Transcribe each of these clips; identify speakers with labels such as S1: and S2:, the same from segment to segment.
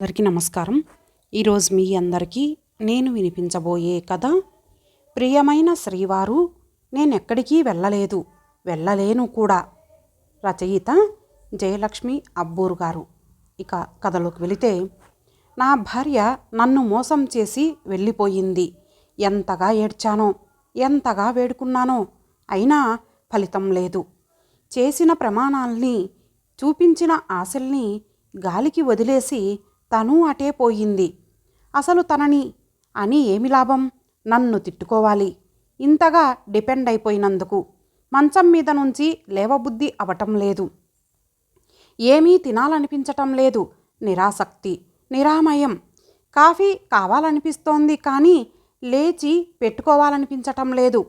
S1: అందరికీ నమస్కారం. ఈరోజు మీ అందరికీ నేను వినిపించబోయే కథ ప్రియమైన శ్రీవారు నేనెక్కడికి వెళ్ళలేదు వెళ్ళలేను కూడా. రచయిత జయలక్ష్మి అబ్బూరు గారు. ఇక కథలోకి వెళితే నా భార్య నన్ను మోసం చేసి వెళ్ళిపోయింది. ఎంతగా ఏడ్చానో ఎంతగా వేడుకున్నానో అయినా ఫలితం లేదు. చేసిన ప్రమాణాల్ని చూపించిన ఆశల్ని గాలికి వదిలేసి తను అటే పోయింది. అసలు తనని అని ఏమి లాభం? నన్ను తిట్టుకోవాలి. ఇంతగా డిపెండ్ అయిపోయినందుకు మంచం మీద నుంచి లేవబుద్ధి అవటం లేదు. ఏమీ తినాలనిపించటం లేదు. నిరాసక్తి నిరామయం. కాఫీ కావాలనిపిస్తోంది కానీ లేచి పెట్టుకోవాలనిపించటం లేదు.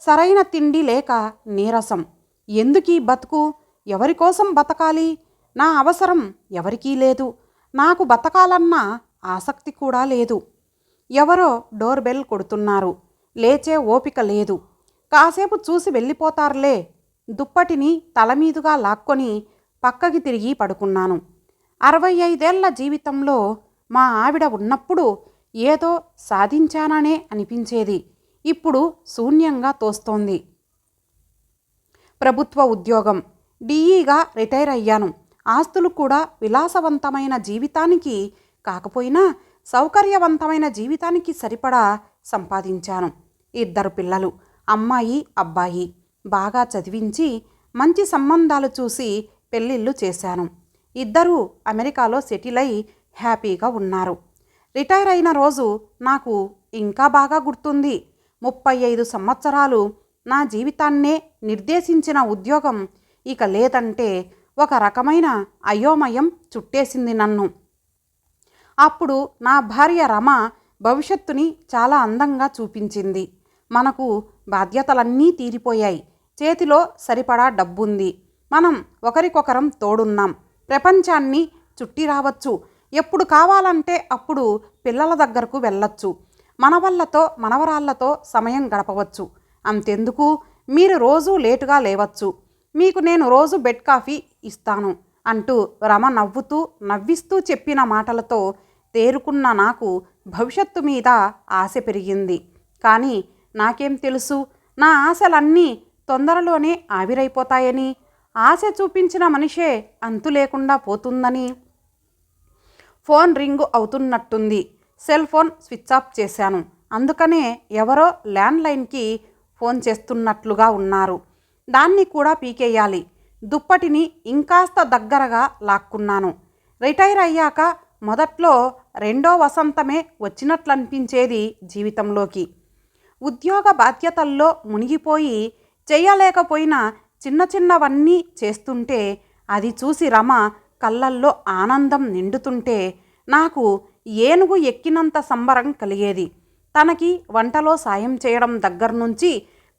S1: సరైన తిండి లేక నీరసం. ఎందుకీ బతుకు? ఎవరి కోసం బతకాలి? నా అవసరం ఎవరికీ లేదు. నాకు బతకాలన్న ఆసక్తి కూడా లేదు. ఎవరో డోర్ బెల్ కొడుతున్నారు. లేచే ఓపిక లేదు. కాసేపు చూసి వెళ్ళిపోతారులే. దుప్పటిని తలమీదుగా లాక్కొని పక్కకి తిరిగి పడుకున్నాను. అరవై ఐదేళ్ళ జీవితంలో మా ఆవిడ ఉన్నప్పుడు ఏదో సాధించాననే అనిపించేది. ఇప్పుడు శూన్యంగా తోస్తోంది. ప్రభుత్వ ఉద్యోగం. డిఈగా రిటైర్ అయ్యాను. ఆస్తులు కూడా విలాసవంతమైన జీవితానికి కాకపోయినా సౌకర్యవంతమైన జీవితానికి సరిపడా సంపాదించాను. ఇద్దరు పిల్లలు అమ్మాయి అబ్బాయి. బాగా చదివించి మంచి సంబంధాలు చూసి పెళ్ళిళ్ళు చేశాను. ఇద్దరూ అమెరికాలో సెటిల్ అయి హ్యాపీగా ఉన్నారు. రిటైర్ అయిన రోజు నాకు ఇంకా బాగా గుర్తుంది. ముప్పై ఐదు సంవత్సరాలు నా జీవితాన్నే నిర్దేశించిన ఉద్యోగం ఇక లేదంటే ఒక రకమైన అయోమయం చుట్టేసింది నన్ను. అప్పుడు నా భార్య రమ భవిష్యత్తుని చాలా అందంగా చూపించింది. మనకు బాధ్యతలన్నీ తీరిపోయాయి. చేతిలో సరిపడా డబ్బుంది. మనం ఒకరికొకరం తోడున్నాం. ప్రపంచాన్ని చుట్టి రావచ్చు. ఎప్పుడు కావాలంటే అప్పుడు పిల్లల దగ్గరకు వెళ్ళొచ్చు. మనవళ్ళతో మనవరాళ్ళతో సమయం గడపవచ్చు. అంతెందుకు? మీరు రోజూ లేటుగా లేవచ్చు. మీకు నేను రోజు బెడ్ కాఫీ ఇస్తాను అంటూ రమ నవ్వుతూ నవ్విస్తూ చెప్పిన మాటలతో తేరుకున్న నాకు భవిష్యత్తు మీద ఆశ పెరిగింది. కానీ నాకేం తెలుసు? నా ఆశలన్నీ తొందరలోనే ఆవిరైపోతాయని ఆశ చూపించిన మనిషే అంతు లేకుండా పోతుందని. ఫోన్ రింగు అవుతున్నట్టుంది. సెల్ ఫోన్ స్విచ్ ఆఫ్ చేశాను. అందుకనే ఎవరో ల్యాండ్లైన్కి ఫోన్ చేస్తున్నట్లుగా ఉన్నారు. దాన్ని కూడా పీకేయాలి. దుప్పటిని ఇంకాస్త దగ్గరగా లాక్కున్నాను. రిటైర్ అయ్యాక మొదట్లో రెండో వసంతమే వచ్చినట్లనిపించేది జీవితంలోకి. ఉద్యోగ బాధ్యతల్లో మునిగిపోయి చేయలేకపోయిన చిన్న చిన్నవన్నీ చేస్తుంటే అది చూసి రమ కళ్ళల్లో ఆనందం నిండుతుంటే నాకు ఏనుగు ఎక్కినంత సంబరం కలిగేది. తనకి వంటలో సాయం చేయడం దగ్గర నుంచి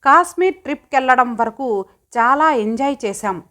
S1: కాశ్మీర్ ట్రిప్కి వెళ్ళడం వరకు చాలా ఎంజాయ్ చేశాం.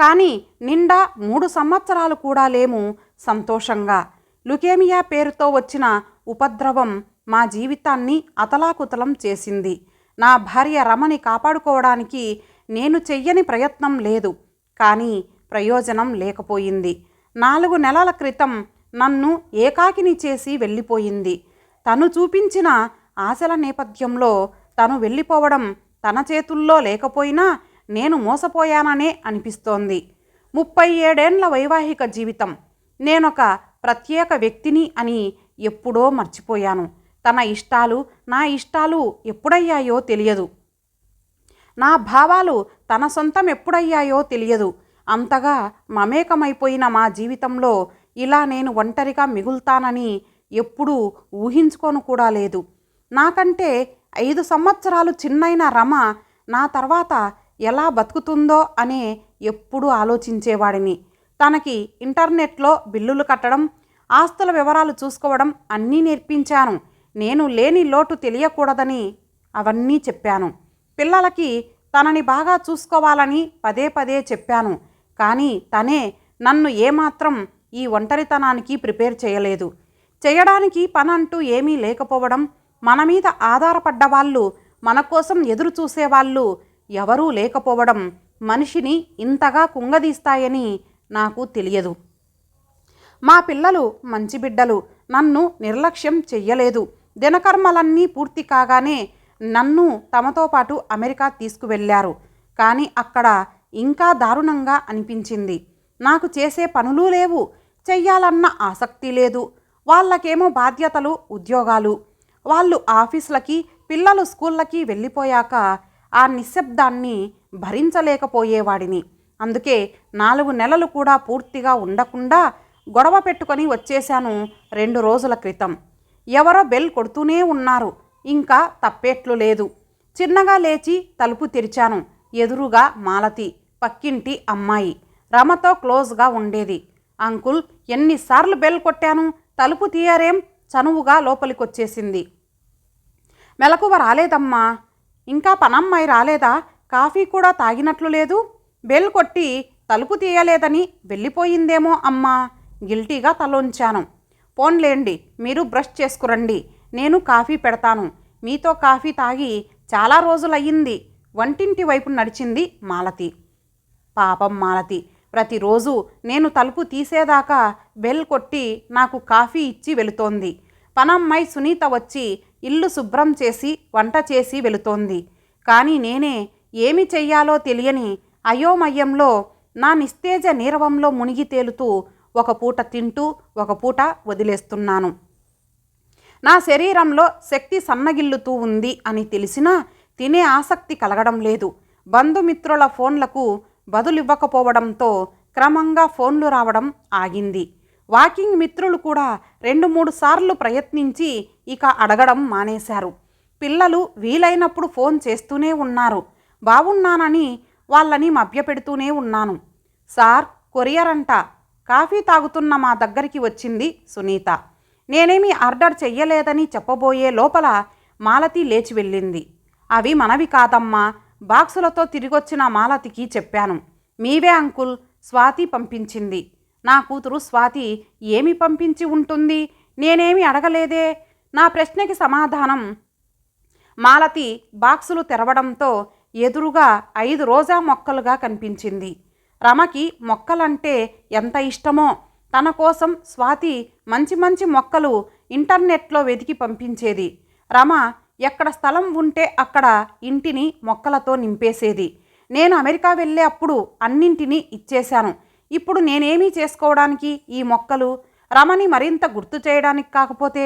S1: కానీ నిండా మూడు సంవత్సరాలు కూడా లేము సంతోషంగా. లుకేమియా పేరుతో వచ్చిన ఉపద్రవం మా జీవితాన్ని అతలాకుతలం చేసింది. నా భార్య రమని కాపాడుకోవడానికి నేను చెయ్యని ప్రయత్నం లేదు కానీ ప్రయోజనం లేకపోయింది. నాలుగు నెలల క్రితం నన్ను ఏకాకిని చేసి వెళ్ళిపోయింది. తను చూపించిన ఆశల నేపథ్యంలో తను వెళ్ళిపోవడం తన చేతుల్లో లేకపోయినా నేను మోసపోయాననే అనిపిస్తోంది. ముప్పై ఏడేండ్ల వైవాహిక జీవితం. నేనొక ప్రత్యేక వ్యక్తిని అని ఎప్పుడో మర్చిపోయాను. తన ఇష్టాలు నా ఇష్టాలు ఎప్పుడయ్యాయో తెలియదు. నా భావాలు తన సొంతం ఎప్పుడయ్యాయో తెలియదు. అంతగా మమేకమైపోయిన మా జీవితంలో ఇలా నేను ఒంటరిగా మిగులుతానని ఎప్పుడూ ఊహించుకోను కూడా లేదు. నాకంటే ఐదు సంవత్సరాలు చిన్నైన రమ నా తర్వాత ఎలా బతుకుతుందో అనే ఎప్పుడూ ఆలోచించేవాడిని. తనకి ఇంటర్నెట్లో బిల్లులు కట్టడం ఆస్తుల వివరాలు చూసుకోవడం అన్నీ నేర్పించాను. నేను లేని లోటు తెలియకూడదని అవన్నీ చెప్పాను. పిల్లలకి తనని బాగా చూసుకోవాలని పదే పదే చెప్పాను. కానీ తనే నన్ను ఏమాత్రం ఈ ఒంటరితనానికి ప్రిపేర్ చేయలేదు. చేయడానికి పనంటూ ఏమీ లేకపోవడం మన మీద ఆధారపడ్డ వాళ్ళు మన కోసం ఎదురు చూసేవాళ్ళు ఎవరూ లేకపోవడం మనిషిని ఇంతగా కుంగదీస్తాయని నాకు తెలియదు. మా పిల్లలు మంచి బిడ్డలు నన్ను నిర్లక్ష్యం చెయ్యలేదు. దినకర్మలన్నీ పూర్తి కాగానే నన్ను తమతో పాటు అమెరికా తీసుకువెళ్ళారు. కానీ అక్కడ ఇంకా దారుణంగా అనిపించింది. నాకు చేసే పనులు లేవు చెయ్యాలన్న ఆసక్తి లేదు. వాళ్ళకేమో బాధ్యతలు ఉద్యోగాలు వాళ్ళు ఆఫీసులకి పిల్లలు స్కూళ్ళకి వెళ్ళిపోయాక ఆ నిశ్శబ్దాన్ని భరించలేకపోయేవాడిని. అందుకే నాలుగు నెలలు కూడా పూర్తిగా ఉండకుండా గొడవ పెట్టుకొని వచ్చేశాను రెండు రోజుల క్రితం. ఎవరో బెల్ కొడుతూనే ఉన్నారు. ఇంకా తప్పేట్లు లేదు. చిన్నగా లేచి తలుపు తెరిచాను. ఎదురుగా మాలతి పక్కింటి అమ్మాయి. రమతో క్లోజ్గా ఉండేది. అంకుల్ ఎన్నిసార్లు బెల్ కొట్టాను? తలుపు తీయరేం? చనువుగా లోపలికొచ్చేసింది. మెలకువ రాలేదమ్మా. ఇంకా పనమ్మాయి రాలేదా? కాఫీ కూడా తాగినట్లు లేదు. బెల్ కొట్టి తలుపు తీయలేదని వెళ్ళిపోయిందేమో అమ్మా. గిల్టీగా తలొంచాను. పోన్లేండి మీరు బ్రష్ చేసుకురండి. నేను కాఫీ పెడతాను. మీతో కాఫీ తాగి చాలా రోజులయ్యింది. వంటింటి వైపు నడిచింది మాలతి. పాపం మాలతి ప్రతిరోజు నేను తలుపు తీసేదాకా బెల్ కొట్టి నాకు కాఫీ ఇచ్చి వెళుతోంది. పనమ్మాయి సునీత వచ్చి ఇల్లు శుభ్రం చేసి వంట చేసి వెళుతోంది. కానీ నేనే ఏమి చెయ్యాలో తెలియని అయోమయంలో నా నిస్తేజ నీరవంలో మునిగి తేలుతూ ఒక పూట తింటూ ఒక పూట వదిలేస్తున్నాను. నా శరీరంలో శక్తి సన్నగిల్లుతూ ఉంది అని తెలిసినా తినే ఆసక్తి కలగడం లేదు. బంధుమిత్రుల ఫోన్లకు బదులివ్వకపోవడంతో క్రమంగా ఫోన్లు రావడం ఆగింది. వాకింగ్ మిత్రులు కూడా రెండు మూడు సార్లు ప్రయత్నించి ఇక అడగడం మానేశారు. పిల్లలు వీలైనప్పుడు ఫోన్ చేస్తూనే ఉన్నారు. బాగున్నానని వాళ్ళని మభ్యపెడుతూనే ఉన్నాను. సార్ కొరియర్ అంట కాఫీ తాగుతున్న మా దగ్గరికి వచ్చింది సునీత. నేనేమి ఆర్డర్ చెయ్యలేదని చెప్పబోయే లోపల మాలతి లేచి వెళ్ళింది. అవి మనవి కాదమ్మా బాక్సులతో తిరిగొచ్చిన మాలతికి చెప్పాను. మీవే అంకుల్ స్వాతి పంపించింది. నా కూతురు స్వాతి ఏమి పంపించి ఉంటుంది? నేనేమి అడగలేదే? నా ప్రశ్నకి సమాధానం. మాలతి బాక్సులు తెరవడంతో ఎదురుగా ఐదు రోజా మొక్కలుగా కనిపించింది. రమకి మొక్కలంటే ఎంత ఇష్టమో తన కోసం స్వాతి మంచి మంచి మొక్కలు ఇంటర్నెట్లో వెతికి పంపించేది. రమ ఎక్కడ స్థలం ఉంటే అక్కడ ఇంటిని మొక్కలతో నింపేసేది. నేను అమెరికా వెళ్ళే అప్పుడు అన్నింటినీ ఇచ్చేశాను. ఇప్పుడు నేనేమీ చేసుకోవడానికి ఈ మొక్కలు? రమని మరింత గుర్తు చేయడానికి కాకపోతే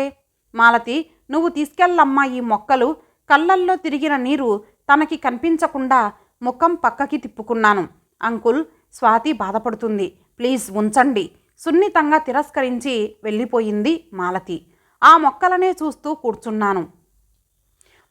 S1: మాలతి నువ్వు తీసుకెళ్ళమ్మా ఈ మొక్కలు. కళ్ళల్లో తిరిగిన నీరు తనకి కనిపించకుండా ముఖం పక్కకి తిప్పుకున్నాను. అంకుల్ స్వాతి బాధపడుతుంది. ప్లీజ్ ఉంచండి. సున్నితంగా తిరస్కరించి వెళ్ళిపోయింది మాలతి. ఆ మొక్కలనే చూస్తూ కూర్చున్నాను.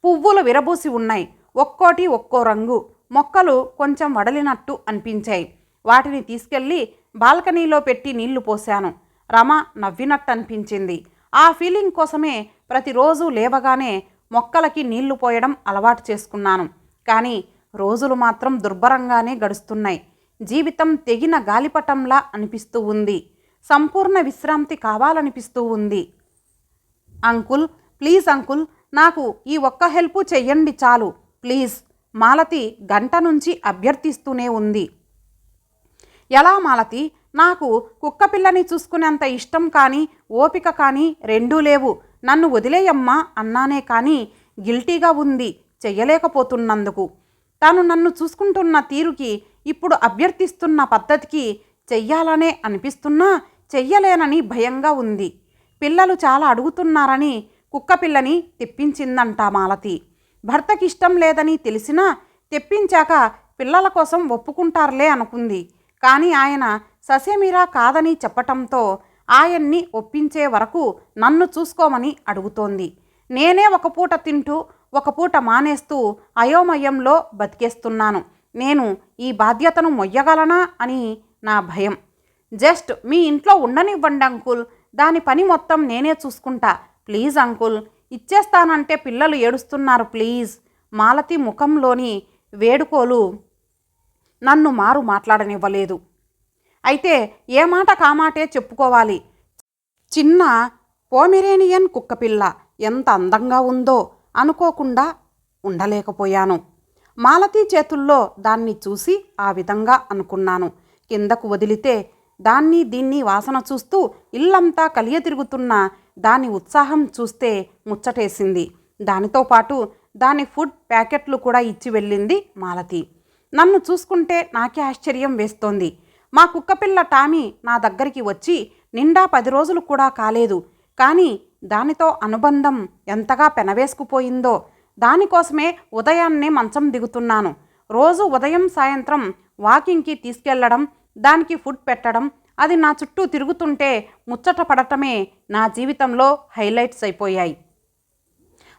S1: పువ్వులు విరబూసి ఉన్నాయి. ఒక్కోటి ఒక్కో రంగు. మొక్కలు కొంచెం వడలినట్టు అనిపించాయి. వాటిని తీసుకెళ్ళి బాల్కనీలో పెట్టి నీళ్ళు పోశాను. రమ నవ్వినట్టు అనిపించింది ఆ ఫీలింగ్ కోసమే ప్రతిరోజు లేవగానే మొక్కలకి నీళ్ళు పోయడం అలవాటు చేసుకున్నాను. కానీ రోజులు మాత్రం దుర్భరంగానే గడుస్తున్నాయి. జీవితం తెగిన గాలిపటంలా అనిపిస్తూ ఉంది. సంపూర్ణ విశ్రాంతి కావాలనిపిస్తూ ఉంది. అంకుల్ ప్లీజ్ అంకుల్ నాకు ఈ ఒక్క హెల్ప్ చెయ్యండి చాలు. ప్లీజ్ మాలతి గంట నుంచి అభ్యర్థిస్తూనే ఉంది. ఎలా మాలతి? నాకు కుక్క పిల్లని చూసుకునేంత ఇష్టం కానీ ఓపిక కానీ రెండూ లేవు. నన్ను వదిలేయమ్మా అన్నానే కానీ గిల్టీగా ఉంది చెయ్యలేకపోతున్నందుకు. తాను నన్ను చూసుకుంటున్న తీరుకి ఇప్పుడు అభ్యర్థిస్తున్న పద్ధతికి చెయ్యాలనే అనిపిస్తున్నా చెయ్యలేనని భయంగా ఉంది. పిల్లలు చాలా అడుగుతున్నారని కుక్కపిల్లని తెప్పించిందంట మాలతి. భర్తకి ఇష్టం లేదని తెలిసినా తెప్పించాక పిల్లల కోసం ఒప్పుకుంటారులే అనుకుంది. కానీ ఆయన ససేమిరా కాదని చెప్పటంతో ఆయన్ని ఒప్పించే వరకు నన్ను చూసుకోమని అడుగుతోంది. నేనే ఒక పూట తింటూ ఒక పూట మానేస్తూ అయోమయంలో బతికేస్తున్నాను. నేను ఈ బాధ్యతను మొయ్యగలనా అని నా భయం. జస్ట్ మీ ఇంట్లో ఉండనివ్వండి అంకుల్. దాని పని మొత్తం నేనే చూసుకుంటా. ప్లీజ్ అంకుల్ ఇచ్చేస్తానంటే పిల్లలు ఏడుస్తున్నారు ప్లీజ్. మాలతి ముఖంలోని వేడుకోలు నన్ను మారు మాట్లాడనివ్వలేదు. అయితే ఏ మాట కామాటే చెప్పుకోవాలి. చిన్న పోమెరేనియన్ కుక్కపిల్ల ఎంత అందంగా ఉందో అనుకోకుండా ఉండలేకపోయాను. మాలతి చేతుల్లో దాన్ని చూసి ఆ విధంగా అనుకున్నాను. కిందకు వదిలితే దాన్ని దీన్ని వాసన చూస్తూ ఇల్లంతా కలియ తిరుగుతున్న దాని ఉత్సాహం చూస్తే ముచ్చటేసింది. దానితో పాటు దాని ఫుడ్ ప్యాకెట్లు కూడా ఇచ్చి వెళ్ళింది మాలతి. నన్ను చూసుకుంటే నాకే ఆశ్చర్యం వేస్తోంది. మా కుక్కపిల్ల టామీ నా దగ్గరికి వచ్చి నిండా పది రోజులు కూడా కాలేదు. కానీ దానితో అనుబంధం ఎంతగా పెనవేసుకుపోయిందో దానికోసమే ఉదయాన్నే మంచం దిగుతున్నాను. రోజు ఉదయం సాయంత్రం వాకింగ్కి తీసుకెళ్ళడం దానికి ఫుడ్ పెట్టడం అది నా చుట్టూ తిరుగుతుంటే ముచ్చట పడటమే నా జీవితంలో హైలైట్స్ అయిపోయాయి.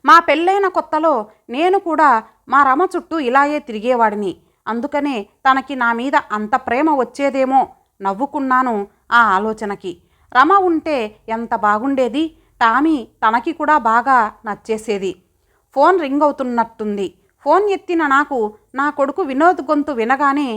S1: మా పెళ్ళైన కొత్తలో నేను కూడా మా రమ చుట్టూ ఇలాగే తిరిగేవాడిని. అందుకనే తనకి నా మీద అంత ప్రేమ వచ్చేదేమో నవ్వుకున్నాను ఆ ఆలోచనకి. రమ ఉంటే ఎంత బాగుండేది? టామీ తనకి కూడా బాగా నచ్చేసేది. ఫోన్ రింగ్ అవుతున్నట్టుంది ఫోన్ ఎత్తిన నాకు నా కొడుకు వినోద్ గొంతు వినగానే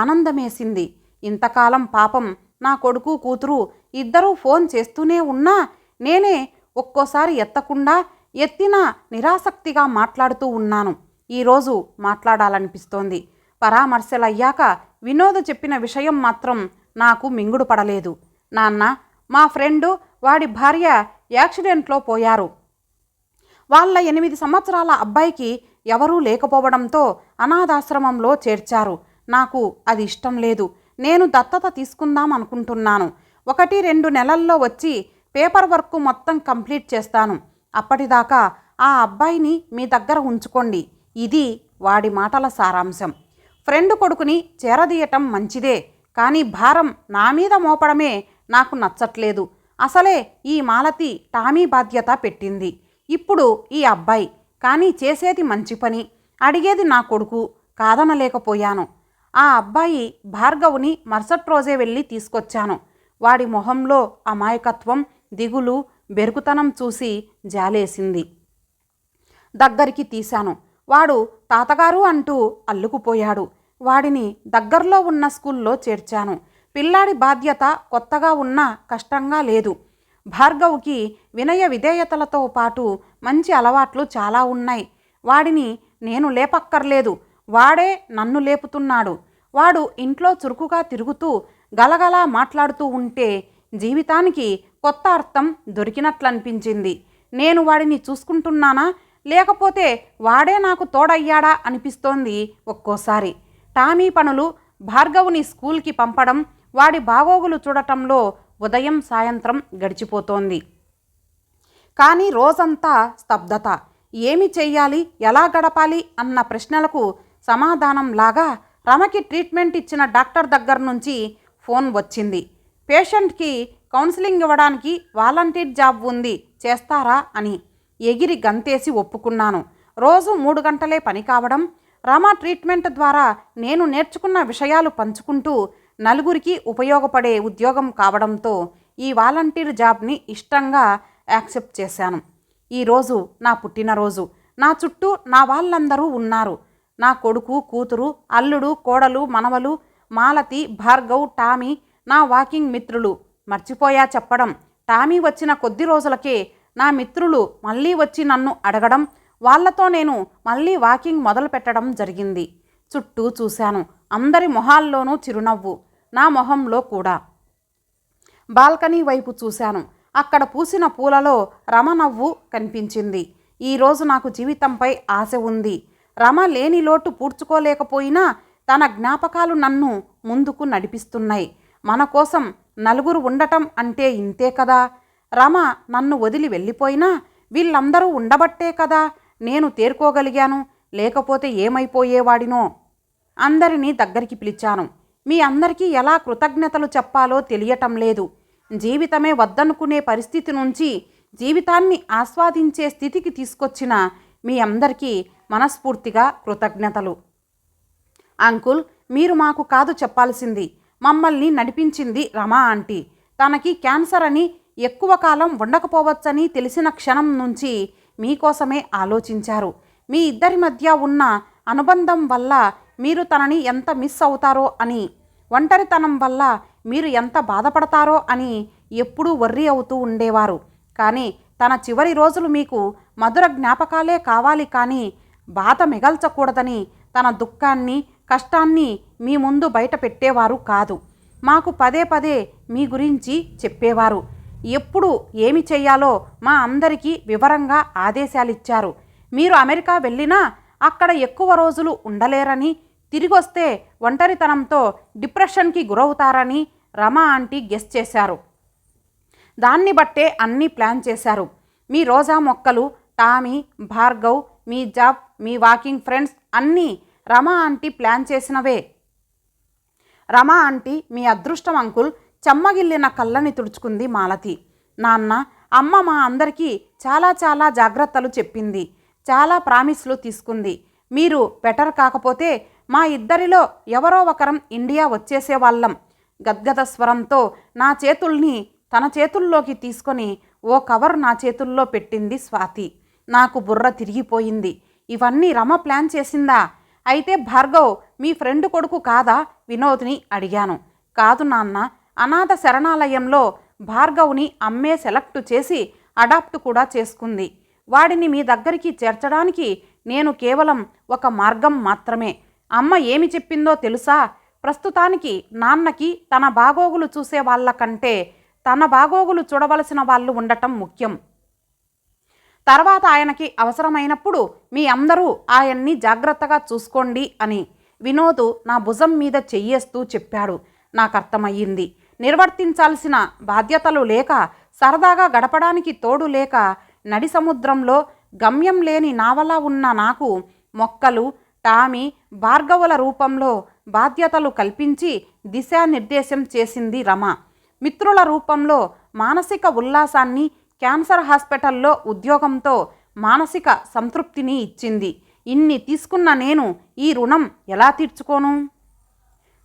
S1: ఆనందమేసింది. ఇంతకాలం పాపం నా కొడుకు కూతురు ఇద్దరూ ఫోన్ చేస్తూనే ఉన్నా నేనే ఒక్కోసారి ఎత్తకుండా ఎత్తిన నిరాసక్తిగా మాట్లాడుతూ ఉన్నాను. ఈరోజు మాట్లాడాలనిపిస్తోంది. పరామర్శలయ్యాక వినోద్ చెప్పిన విషయం మాత్రం నాకు మింగుడు పడలేదు నాన్న మా ఫ్రెండు వాడి భార్య యాక్సిడెంట్లో పోయారు. వాళ్ళ ఎనిమిది సంవత్సరాల అబ్బాయికి ఎవరూ లేకపోవడంతో అనాథాశ్రమంలో చేర్చారు. నాకు అది ఇష్టం లేదు. నేను దత్తత తీసుకుందాం అనుకుంటున్నాను. ఒకటి రెండు నెలల్లో వచ్చి పేపర్ వర్క్ మొత్తం కంప్లీట్ చేస్తాను. అప్పటిదాకా ఆ అబ్బాయిని మీ దగ్గర ఉంచుకోండి. ఇది వాడి మాటల సారాంశం. ఫ్రెండ్ కొడుకుని చేరదీయటం మంచిదే కానీ భారం నా మీద మోపడమే నాకు నచ్చట్లేదు. అసలే ఈ మాలతి టామీ బాధ్యత పెట్టింది. ఇప్పుడు ఈ అబ్బాయి కానీ చేసేది మంచి పని. అడిగేది నా కొడుకు కాదనలేకపోయాను. ఆ అబ్బాయి భార్గవుని మరుసటి రోజే వెళ్ళి తీసుకొచ్చాను. వాడి మొహంలో అమాయకత్వం దిగులు బెరుకుతనం చూసి జాలేసింది. దగ్గరికి తీశాను. వాడు తాతగారు అంటూ అల్లుకుపోయాడు. వాడిని దగ్గరలో ఉన్న స్కూల్లో చేర్చాను. పిల్లాడి బాధ్యత కొత్తగా ఉన్నా కష్టంగా లేదు. భార్గవ్కి వినయ విధేయతలతో పాటు మంచి అలవాట్లు చాలా ఉన్నాయి. వాడిని నేను లేపక్కర్లేదు. వాడే నన్ను లేపుతున్నాడు. వాడు ఇంట్లో చురుకుగా తిరుగుతూ గలగలా మాట్లాడుతూ ఉంటే జీవితానికి కొత్త అర్థం దొరికినట్లనిపించింది. నేను వాడిని చూసుకుంటున్నానా? లేకపోతే వాడే నాకు తోడయ్యాడా? అనిపిస్తోంది ఒక్కోసారి. టామీ పనులు భార్గవుని స్కూల్కి పంపడం వాడి బాగోగులు చూడటంలో ఉదయం సాయంత్రం గడిచిపోతోంది. కానీ రోజంతా స్తబ్దత. ఏమి చెయ్యాలి? ఎలా గడపాలి? అన్న ప్రశ్నలకు సమాధానం లాగా రమకి ట్రీట్మెంట్ ఇచ్చిన డాక్టర్ దగ్గర నుంచి ఫోన్ వచ్చింది. పేషెంట్కి కౌన్సిలింగ్ ఇవ్వడానికి వాలంటీర్ జాబ్ ఉంది చేస్తారా అని ఎగిరి గంతేసి ఒప్పుకున్నాను. రోజు మూడు గంటలే పని కావడం రామా ట్రీట్మెంట్ ద్వారా నేను నేర్చుకున్న విషయాలు పంచుకుంటూ నలుగురికి ఉపయోగపడే ఉద్యోగం కావడంతో ఈ వాలంటీర్ జాబ్ని ఇష్టంగా యాక్సెప్ట్ చేశాను. ఈరోజు నా పుట్టినరోజు. నా చుట్టూ నా వాళ్ళందరూ ఉన్నారు. నా కొడుకు కూతురు అల్లుడు కోడలు మనవలు మాలతి భార్గవ్ టామీ నా వాకింగ్ మిత్రులు. మర్చిపోయా చెప్పడం. టామీ వచ్చిన కొద్ది రోజులకే నా మిత్రులు మళ్ళీ వచ్చి నన్ను అడగడం వాళ్ళతో నేను మళ్ళీ వాకింగ్ మొదలు పెట్టడం జరిగింది. చుట్టూ చూశాను. అందరి మొహాల్లోనూ చిరునవ్వు. నా మొహంలో కూడా. బాల్కనీ వైపు చూశాను. అక్కడ పూసిన పూలలో రమ నవ్వు కనిపించింది ఈరోజు నాకు జీవితంపై ఆశ ఉంది. రమ లేని లోటు పూడ్చుకోలేకపోయినా తన జ్ఞాపకాలు నన్ను ముందుకు నడిపిస్తున్నాయి. మన కోసం నలుగురు ఉండటం అంటే ఇంతే కదా? రమ నన్ను వదిలి వెళ్ళిపోయినా వీళ్ళందరూ ఉండబట్టే కదా? నేను తేరుకోగలిగాను లేకపోతే ఏమైపోయేవాడినో? అందరినీ దగ్గరికి పిలిచాను. మీ అందరికీ ఎలా కృతజ్ఞతలు చెప్పాలో తెలియటం లేదు. జీవితమే వద్దనుకునే పరిస్థితి నుంచి జీవితాన్ని ఆస్వాదించే స్థితికి తీసుకొచ్చిన మీ అందరికీ మనస్ఫూర్తిగా కృతజ్ఞతలు. అంకుల్ మీరు మాకు కాదు చెప్పాల్సింది. మమ్మల్ని నడిపించింది రమా ఆంటీ. తనకి క్యాన్సర్ అని ఎక్కువ కాలం ఉండకపోవచ్చని తెలిసిన క్షణం నుంచి మీకోసమే ఆలోచించారు. మీ ఇద్దరి మధ్య ఉన్న అనుబంధం వల్ల మీరు తనని ఎంత మిస్ అవుతారో అని ఒంటరితనం వల్ల మీరు ఎంత బాధపడతారో అని ఎప్పుడూ వర్రీ అవుతూ ఉండేవారు. కానీ తన చివరి రోజులు మీకు మధుర జ్ఞాపకాలే కావాలి కానీ బాధ మిగల్చకూడదని తన దుఃఖాన్ని కష్టాన్ని మీ ముందు బయట పెట్టేవారు కాదు. మాకు పదే పదే మీ గురించి చెప్పేవారు. ఎప్పుడు ఏమి చేయాలో మా అందరికీ వివరంగా ఆదేశాలిచ్చారు. మీరు అమెరికా వెళ్ళినా అక్కడ ఎక్కువ రోజులు ఉండలేరని తిరిగొస్తే ఒంటరితనంతో డిప్రెషన్కి గురవుతారని రమ ఆంటీ గెస్ చేశారు. దాన్ని బట్టే అన్నీ ప్లాన్ చేశారు. మీ రోజా మొక్కలు టామీ భార్గవ్ మీ జాబ్ మీ వాకింగ్ ఫ్రెండ్స్ అన్నీ రమ ఆంటీ ప్లాన్ చేసినవే. రమ ఆంటీ మీ అదృష్టం అంకుల్ చెమ్మగిల్లిన కళ్ళని తుడుచుకుంది మాలతి. నాన్న అమ్మ మా అందరికీ చాలా చాలా జాగ్రత్తలు చెప్పింది. చాలా ప్రామిస్లు తీసుకుంది. మీరు బెటర్ కాకపోతే మా ఇద్దరిలో ఎవరో ఒకరం ఇండియా వచ్చేసేవాళ్ళం. గద్గద స్వరంతో నా చేతుల్ని తన చేతుల్లోకి తీసుకొని ఓ కవర్ నా చేతుల్లో పెట్టింది స్వాతి. నాకు బుర్ర తిరిగిపోయింది. ఇవన్నీ రమ ప్లాన్ చేసిందా? అయితే భార్గవ్ మీ ఫ్రెండ్ కొడుకు కాదా? వినోద్ని అడిగాను. కాదు నాన్న అనాథ శరణాలయంలో భార్గవ్ని అమ్మే సెలెక్ట్ చేసి అడాప్ట్ కూడా చేసుకుంది. వాడిని మీ దగ్గరికి చేర్చడానికి నేను కేవలం ఒక మార్గం మాత్రమే. అమ్మ ఏమి చెప్పిందో తెలుసా? ప్రస్తుతానికి నాన్నకి తన బాగోగులు చూసే వాళ్ళ కంటే తన బాగోగులు చూడవలసిన వాళ్ళు ఉండటం ముఖ్యం. తర్వాత ఆయనకి అవసరమైనప్పుడు మీ అందరూ ఆయన్ని జాగ్రత్తగా చూసుకోండి అని వినోద్ నా భుజం మీద చెయ్యేస్తూ చెప్పాడు. నాకు అర్థమయ్యింది. నిర్వర్తించాల్సిన బాధ్యతలు లేక సరదాగా గడపడానికి తోడు లేక నడి సముద్రంలో గమ్యం లేని నావలా ఉన్న నాకు మొక్కలు టామీ భార్గవుల రూపంలో బాధ్యతలు కల్పించి దిశానిర్దేశం చేసింది రమ. మిత్రుల రూపంలో మానసిక ఉల్లాసాన్ని క్యాన్సర్ హాస్పిటల్లో ఉద్యోగంతో మానసిక సంతృప్తిని ఇచ్చింది. ఇన్ని తీసుకున్న నేను ఈ రుణం ఎలా తీర్చుకోను?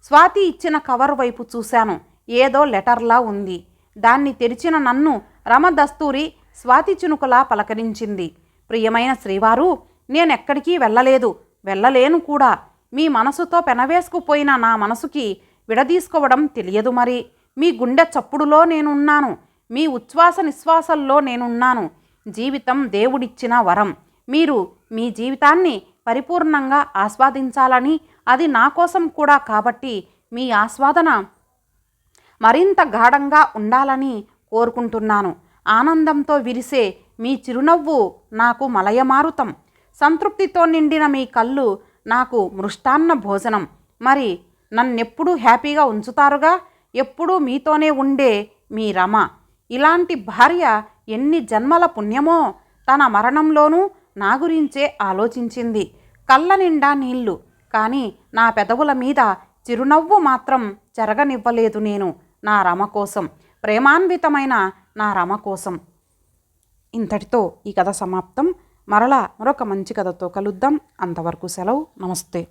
S1: స్వాతి ఇచ్చిన కవర్ వైపు చూశాను. ఏదో లెటర్లా ఉంది. దాన్ని తెరిచిన నన్ను రమ దస్తూరి స్వాతి చినుకులా పలకరించింది. ప్రియమైన శ్రీవారు నేనెక్కడికి వెళ్ళలేదు. వెళ్ళలేను కూడా. మీ మనసుతో పెనవేసుకుపోయిన నా మనసుకి విడదీసుకోవడం తెలియదు మరి. మీ గుండె చప్పుడులో నేనున్నాను. మీ ఉచ్ఛ్వాస నిశ్వాసల్లో నేనున్నాను. జీవితం దేవుడిచ్చిన వరం. మీరు మీ జీవితాన్ని పరిపూర్ణంగా ఆస్వాదించాలని అది నా కోసం కూడా కాబట్టి మీ ఆస్వాదన మరింత గాఢంగా ఉండాలని కోరుకుంటున్నాను. ఆనందంతో విరిసే మీ చిరునవ్వు నాకు మలయమారుతం. సంతృప్తితో నిండిన మీ కళ్ళు నాకు మృష్టాన్న భోజనం. మరి నన్నెప్పుడూ హ్యాపీగా ఉంచుతారుగా? ఎప్పుడూ మీతోనే ఉండే మీ రమ. ఇలాంటి భార్య ఎన్ని జన్మల పుణ్యమో తన మరణంలోనూ నా గురించే ఆలోచించింది. కళ్ళ నిండా నీళ్ళు. కానీ నా పెదవుల మీద చిరునవ్వు మాత్రం చెరగనివ్వలేదు నేను. నా రమ కోసం ప్రేమాన్వితమైన నా రమ కోసం. ఇంతటితో ఈ కథ సమాప్తం. మరలా మరొక మంచి కథతో కలుద్దాం. అంతవరకు సెలవు. నమస్తే.